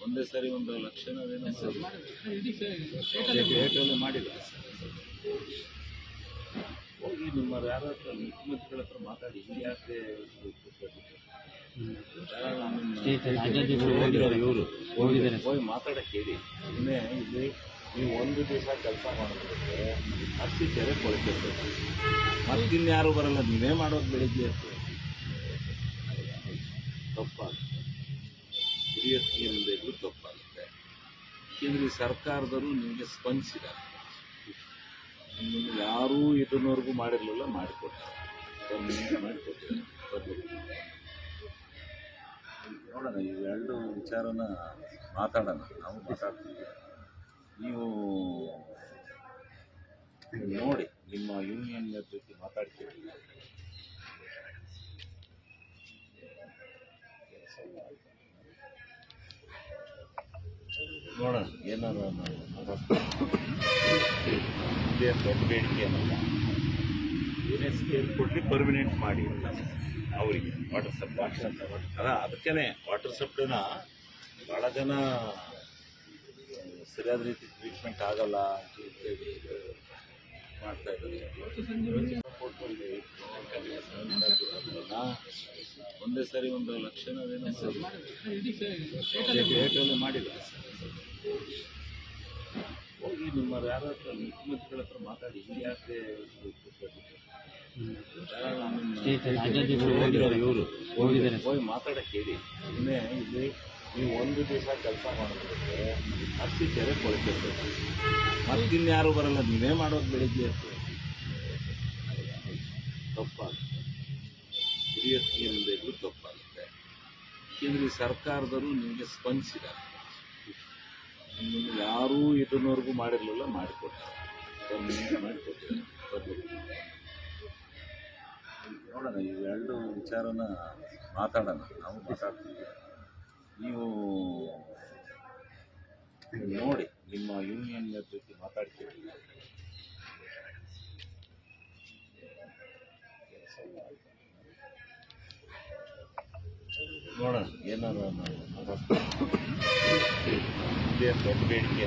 ಒಂದೇ ಸರಿ ಒಂದು ಲಕ್ಷಣ ಅದೇನೋ ಏಟಲ್ಲೇ ಮಾಡಿಲ್ಲ ಹೋಗಿ ನಿಮ್ಮ ಯಾರ ಹತ್ರ ಮುಖ್ಯಮಂತ್ರಿಗಳ ಹತ್ರ ಮಾತಾಡಿ. ಯಾಕೆ ಇವರು ಹೋಗಿ ಮಾತಾಡಕ್ಕೆ ಹೇಳಿ. ಇನ್ನೇ ಇಲ್ಲಿ ನೀವು ಒಂದು ದಿವಸ ಕೆಲಸ ಮಾಡೋದಕ್ಕೆ ಅಷ್ಟು ಕೆರೆ ಕೊಳ್ತಿರ್ಬೇಕು ಮತ್ತಿನ್ಯಾರು ಬರಲ್ಲ. ನೀವೇ ಮಾಡೋದು ಬೆಳಿಗ್ಗೆ ತಪ್ಪಾಗುತ್ತೆ. ಹಿರಿಯರಿಗೆ ಮುಂದೆ ಇದ್ರು ತಪ್ಪಾಗುತ್ತೆ. ಏಕೆಂದರೆ ಈ ಸರ್ಕಾರದವರು ನಿಮಗೆ ಸ್ಪಂದಿಸಿದ್ದಾರೆ. ನಿಮ್ಗೆ ಯಾರೂ ಇದನ್ನವರೆಗೂ ಮಾಡಿರಲಿಲ್ಲ ಮಾಡಿಕೊಟ್ಟಾರೆ ಮಾಡಿಕೊಟ್ಟಿದ್ದಾರೆ. ನೋಡೋಣ ಇವೆರಡು ವಿಚಾರನ ಮಾತಾಡೋಣ. ನಾವು ಮಾತಾಡ್ತೀವಿ. ನೀವು ನೋಡಿ, ನಿಮ್ಮ ಯೂನಿಯನ್ ಜೊತೆ ಮಾತಾಡ್ತೀವಿ ನೋಡೋಣ, ಏನಾರು ಬೇಡಿಕೆ ಏನಲ್ಲ. ಕೊಡಲಿ ಪರ್ಮನೆಂಟ್ ಮಾಡಿ ಅಂತ ಅವರಿಗೆ. ವಾಟರ್ ಸಪ್ಲೈ ಅದ ಅದಕ್ಕೇನೆ ವಾಟರ್ ಸಪ್ಲೈನ ಭಾಳ ಜನ, ಸರಿಯಾದ ರೀತಿ ಟ್ರೀಟ್ಮೆಂಟ್ ಆಗಲ್ಲ ಅಂತ ಹೇಳಿ ಒಂದೇ ಸರಿ ಒಂದು ಲಕ್ಷಣ ಅದೇನೋ ಏಟಲ್ಲೇ ಮಾಡಿಲ್ಲ. ಹೋಗಿ ನಿಮ್ಮ ಯಾರ ಹತ್ರ ಮುಖ್ಯಮಂತ್ರಿಗಳ ಹತ್ರ ಮಾತಾಡಿ. ಯಾಕೆ ಇವರು. ಹೋಗಿ ಮಾತಾಡಕ್ಕೆ ಹೇಳಿ. ಇನ್ನೇ ಇಲ್ಲಿ ನೀವು ಒಂದು ದಿವಸ ಕೆಲಸ ಮಾಡೋದಕ್ಕೆ ಅಷ್ಟು ಕೆರೆ ಕೊಳ್ತಿರ್ಬೇಕು ಮತ್ತಿನ್ಯಾರು ಬರಲ್ಲ. ನೀವೇ ಮಾಡೋದು ಬೆಳಿಗ್ಗೆ ತಪ್ಪಾಗುತ್ತೆ. ಹಿರಿಯ ಇದ್ರು ತಪ್ಪಾಗುತ್ತೆ. ಏಕೆಂದರೆ ಈ ಸರ್ಕಾರದವರು ನಿಮಗೆ ಸ್ಪಂದಿಸಿದ್ದಾರೆ. ನಿಮಗೆ ಯಾರೂ ಇದನ್ನವರೆಗೂ ಮಾಡಿರಲಿಲ್ಲ, ಮಾಡಿಕೊಟ್ಟಾರೆ. ಮಾಡಿಕೊಟ್ಟಿದ್ದಾರೆ. ನೋಡೋಣ ಇವೆರಡು ವಿಚಾರನ ಮಾತಾಡೋಣ. ನಾವು ಮಾತಾಡ್ತೀವಿ. ನೀವು ನೋಡಿ, ನಿಮ್ಮ ಯೂನಿಯನ್ ಜೊತೆ ಮಾತಾಡ್ತೀವಿ. ನೋಡೋಣ ಬೇಡಿಕೆ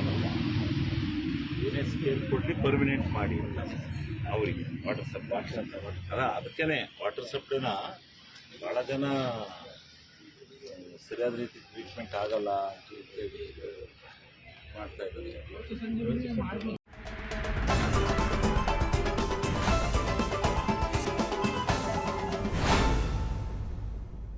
ಪರ್ಮನೆಂಟ್ ಮಾಡಿ ಅವರಿಗೆ ವಾಟರ್ ಸಪ್ಲೈ ಅದ ಅದಕ್ಕೇ ವಾಟರ್ ಸಪ್ಲೈನ ಭಾಳ ಜನ ಸರಿಯಾದ ರೀತಿ ಟ್ರೀಟ್ಮೆಂಟ್ ಆಗಲ್ಲ ಅಂತ ಮಾಡ್ತಾ ಇದ್ದಾರೆ.